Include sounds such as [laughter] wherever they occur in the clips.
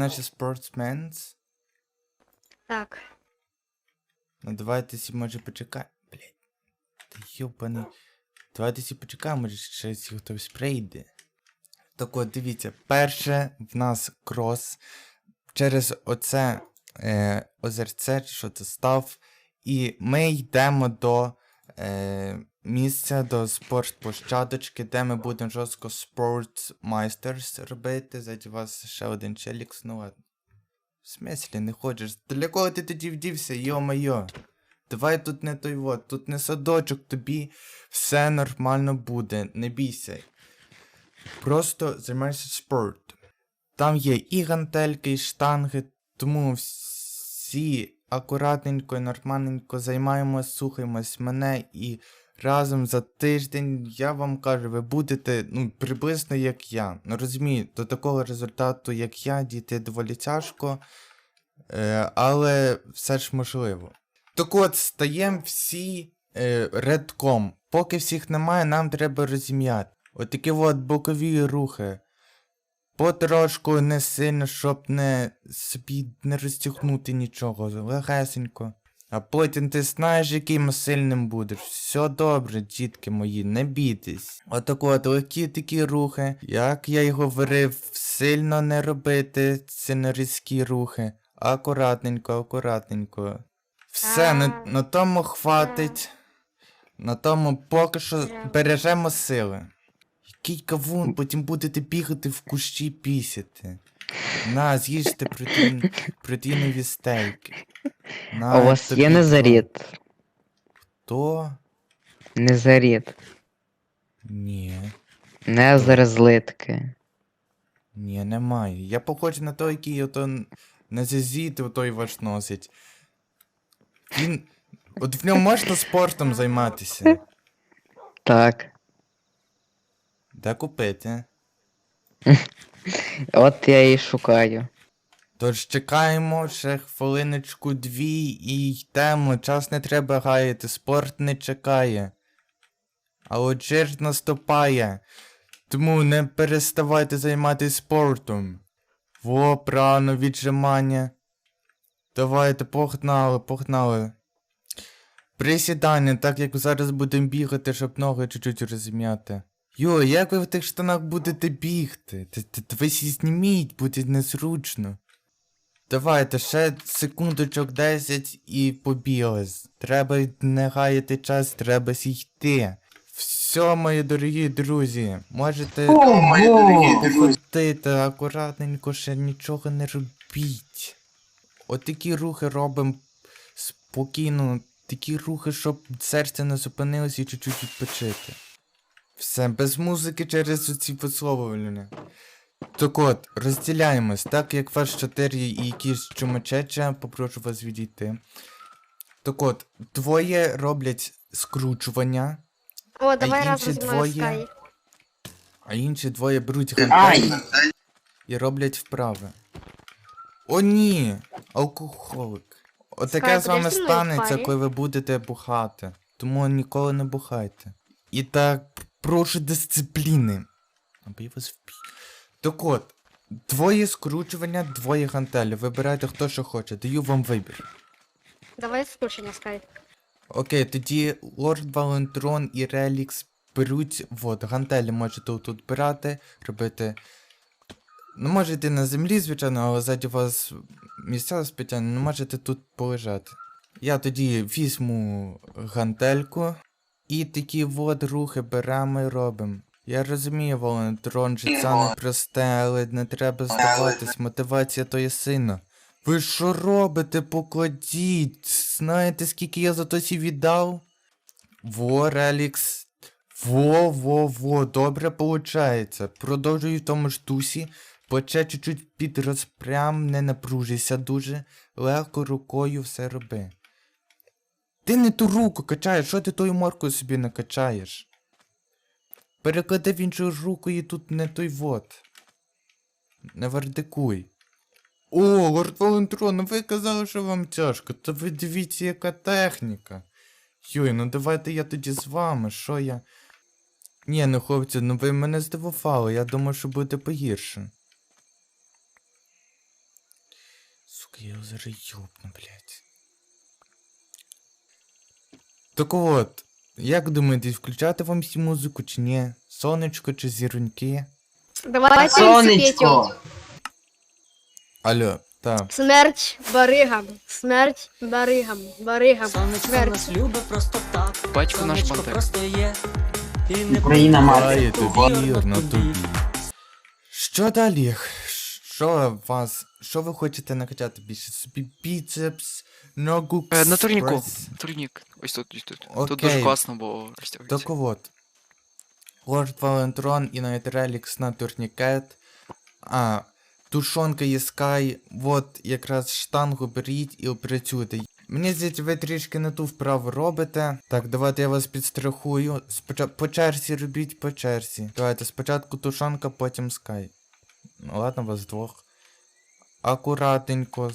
Наші спортсменс. Так. Ну давайте сі може почекай. Блять. Та йобаний. Давайте сі почекаємо, може ще хтось прийде. Так от, дивіться, перше в нас крос через оце е, озерце, що це став. І ми йдемо до е, місця, до спортплощадочки, де ми будемо жорстко Sports Masters робити. Заді вас ще один челік, ну ладно. В смислі не хочеш? Для кого ти тоді вдівся, йо-майо? Давай тут не той вот, тут не садочок, тобі все нормально буде, не бійся. Просто займайся спортом. Там є і гантельки, і штанги, тому всі акуратненько і нормальненько займаємось, слухаємось мене і разом за тиждень я вам кажу, ви будете ну, приблизно як я. Ну розумію, до такого результату, як я, дійти доволі тяжко, е, але все ж можливо. Так от, стаємо всі е, редком. Поки всіх немає, нам треба розім'яти. Отакі от бокові рухи. Потрошку не сильно, щоб не собі не розтягнути нічого. Легесенько. А потім ти знаєш, яким сильним будеш. Все добре, дітки мої, не бійтесь. Отак от легкі такі рухи. Як я й говорив, сильно не робити сильно різкі рухи. Акуратненько, акуратненько. Все, на, на тому хватить. На тому поки що бережемо сили. Який кавун, потім будете бігати в кущі пісяти. На, з'їжте протеїн, протеїнові стейки. На, А у вас тобі є то. незарід? То? Незарід. Ні. Незарозлитки. Ні, немає. Я похожий на той, який ото на зазіти той ваш носить. Він. От в ньому можна спортом займатися. Так. Де купити? [laughs] От я і шукаю. Тож чекаємо ще хвилиночку дві і йдемо. Час не треба гаяти, спорт не чекає. А от жир наступає. Тому не переставайте займатися спортом. Во, правильно, віджимання. Давайте, погнали, погнали. Присідання, так як зараз будемо бігати, щоб ноги чуть-чуть розім'яти. Йо, як ви в тих штанах будете бігти? Та- та- та Ви сі зніміть, буде незручно. Давайте ще секундочок 10 і побігли. Треба не гаяти час, треба йти. Все, мої дорогі друзі, можете походити акуратненько, ще нічого не робіть. От рухи робимо спокійно, такі рухи, щоб серце не зупинилось і чуть-чуть відпочити. Все, без музики через ці висловлювання. Так от, розділяємось, так як ваш 4 і якісь чумачеча, попрошу вас відійти. Так от, двоє роблять скручування, О, давай інші разом двоє? скай. а інші двоє беруть гантелі і роблять вправи. О, ні! Алкоголик. Отаке Скай, з вами в станеться, коли ви будете бухати. Тому ніколи не бухайте. І так, прошу дисципліни. Аби я вас вб'ю. Так от, двоє скручування, двоє гантелі. Вибирайте хто що хоче. Даю вам вибір. Давай скручення скай. Окей, тоді Лорд Валентрон і Релікс беруть. Вот, гантелі можете тут брати, робити. Ну, можете на землі, звичайно, але ззаді вас місця спеціальні, ну можете тут полежати. Я тоді візьму гантельку і такі от рухи беремо і робимо. Я розумію, Валентрон, що це не просте, але не треба здаватись, мотивація то є сильна. Ви що робите? Покладіть. Знаєте, скільки я за то сі віддав? Во, Релікс. Во, во, во, добре получається. Продовжую в тому ж дусі. Плече чуть-чуть підрозпрям, не напружися дуже. Легко рукою все роби. Ти не ту руку качаєш, що ти тою моркою собі не качаєш? Переклади в іншу руку і тут не той вот. Не вардикуй. О, лорд Валентрон, ви казали, що вам тяжко, то ви дивіться, яка техніка. Йой, ну давайте я тоді з вами, що я. Ні, ну хлопці, ну ви мене здивували, я думав, що буде погірше. Сука, я зараз ёбну, блядь. Так от, як думаєте, включати вам всі музику чи ні? Сонечко чи зіроньки? Давайте Сонечко! Алло, так. Смерть баригам, смерть баригам, баригам, Сонечко смерть. нас любить просто так. Батько наш Сонечко Бандера. просто є. І не Україна Має мати. тобі, вірно тобі. Що далі? Що вас? Що ви хочете накачати більше? Собі біцепс, ногу, Е, на турніку. прес? Турнік. Ось тут, ось тут. Тут дуже класно, бо розтягується. Так от. Лорд Валентрон і Найт Релікс на турнікет. А, тушонка є Скай. От якраз штангу беріть і опрацюйте. Мені здається, ви трішки не ту вправу робите. Так, давайте я вас підстрахую. Споча... По черзі робіть по черзі. Давайте спочатку тушонка, потім Скай. Ну ладно, вас двох. Акуратненько.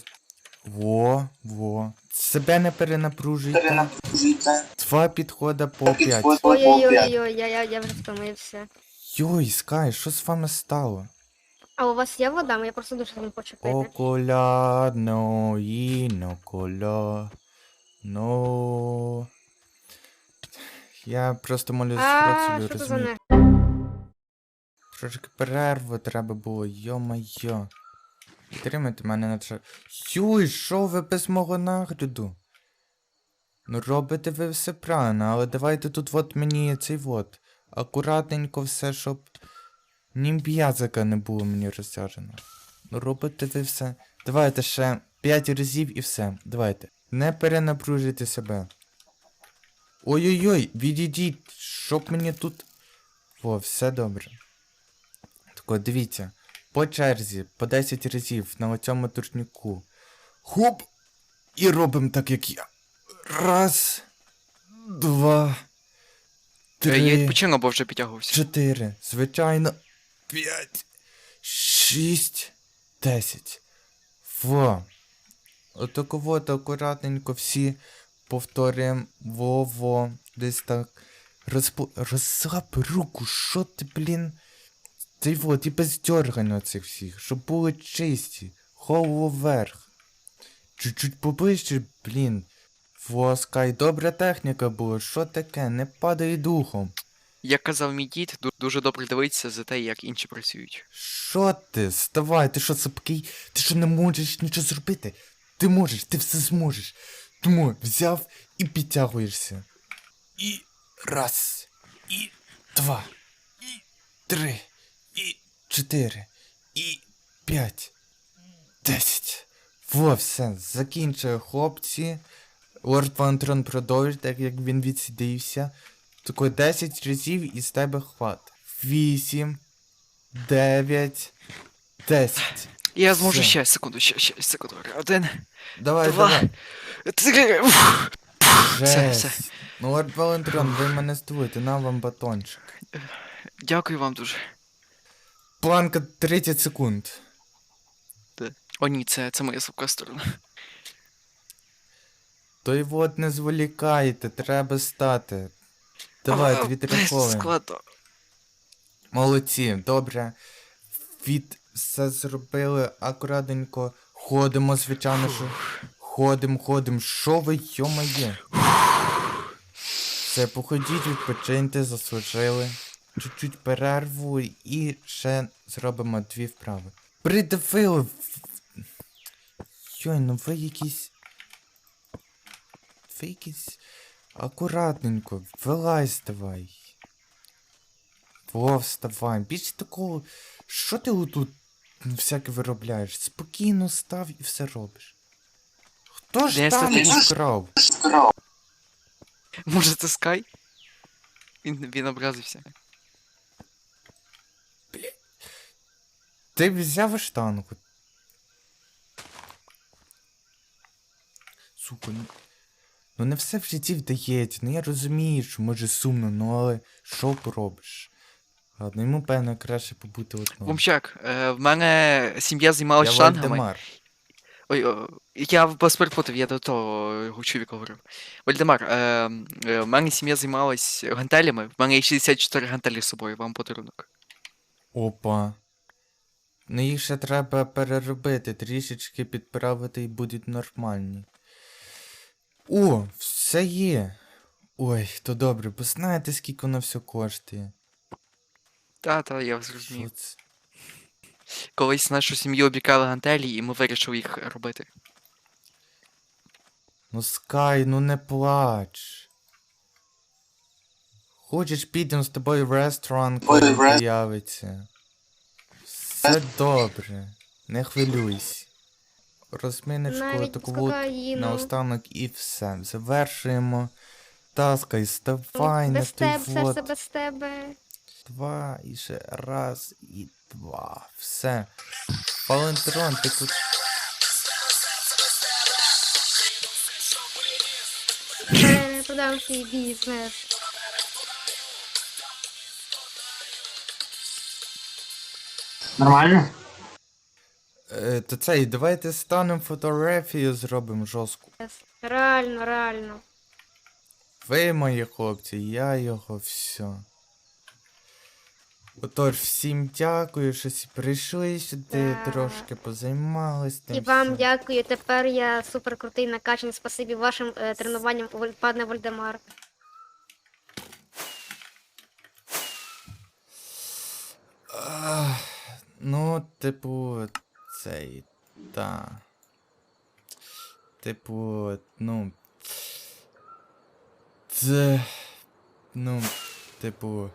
Во, во. Себе не перенапружуйте. Перенапружуйте. Два підходи по 5. підходи. По п'ять. Ой-ой-ой, я, я, я вже втомився. Йой, Скай, що з вами стало? А у вас є вода? Я просто дуже не хочу пити. Окуляно, інокуля. Ну. Я просто молюсь А, про що розумію. Трошки перерву треба було, йо-майо. Підтримайте мене на це. Юй, що ви без мого нагляду? Ну робите ви все правильно, але давайте тут от мені цей вот. Акуратненько все, щоб ні м'язика не було мені розтяжено. Ну робите ви все. Давайте ще 5 разів і все. Давайте. Не перенапружуйте себе. Ой-ой-ой, відійдіть, щоб мені тут. О, все добре. Так дивіться, по черзі, по 10 разів на оцьому турніку. Хоп! І робимо так, як я. Раз, два, три, Я відпочинув, бо вже підтягувався. чотири, звичайно, п'ять, шість, десять. Во. Отако от акуратненько всі повторюємо. Во-во. Десь так. Розпо... Розслаб руку, що ти, блін? Ти вот, і без дьоргання цих всіх, щоб були чисті. Голову вверх. Чуть-чуть поближче, блін. Воскай, добра техніка була, що таке? Не падай духом. Як казав мій дід, дуже добре дивитися за те, як інші працюють. Що ти? Вставай, ти що сапкий? Ти що не можеш нічого зробити? Ти можеш, ти все зможеш. Тому взяв і підтягуєшся. І раз, і два, і три, і чотири, і п'ять, десять. Во, все, закінчую, хлопці. Лорд Вантрон продовжить, так як він відсидився. Тако 10 разів і з тебе хват. Вісім. Дев'ять. Десять. Я зможу Все. ще, секунду, ще, ще, секунду. Один, Давай, Два. давай. три. Все, все. Ну, Лорд Валентрон, ви мене здивуєте, на вам батончик. Дякую вам дуже. Планка 30 секунд. О, ні, це, це моя слабка сторона. То й от не зволікайте, треба стати. Давай, відраховуємо. Складно. Молодці, добре. Від все зробили акуратненько. Ходимо, звичайно, що. Ходим, ходим. Що ви, йо-моє? Все, походіть, відпочиньте, заслужили. Чуть-чуть перерву і ще зробимо дві вправи. Придавили. Йой, ну ви якісь. Ви якісь. Акуратненько, вилазь давай. Во, вставай. Більше такого. Що ти отут всяке виробляєш? Спокійно став і все робиш. Хто ж Я там стратегічно- вкрав? Може це Скай? Він, він образився. Ти взяв штангу. Сука, ну. Ну не все в житті вдається. Ну я розумію, що може сумно, ну але що поробиш? Ладно, йому певно краще побути одному. Вумчак, е, в мене сім'я займалась Я штангами. Вальдемар. Ой, о, я вас перепутав, я до того чоловіка говорив. Вальдемар, е, е, в мене сім'я займалась гантелями. В мене є 64 гантелі з собою, вам подарунок. Опа. Ну їх ще треба переробити, трішечки підправити і будуть нормальні. О, все є. Ой, то добре, бо знаєте, скільки воно все коштує. Та, та, я зрозумів. це? Колись нашу сім'ю обікрали гантелі, і ми вирішили їх робити. Ну Скай, ну не плач. Хочеш підемо з тобою в ресторан, коли в з'явиться. Все добре, не хвилюйся. З таку кокаїном. наостанок і все. Завершуємо. Таскай, ставай на той тебе, вот. все без тебе. Два, і ще раз, і два. Все. Палентрон, ти тут. Продам свій бізнес. Нормально? Е, то цей, давайте станемо фотографію, зробимо жорстку. Реально, реально. Ви мої хлопці, я його все. Отож, всім дякую, що всі прийшли сюди, Да. трошки позаймались. тим І вам всім. дякую. Тепер я супер крутий накачаний. Спасибі вашим е, тренуванням, Воль- пане Вольдемар. Ну, типу, цей. Та. Типу, ну. Це. Ну, типу.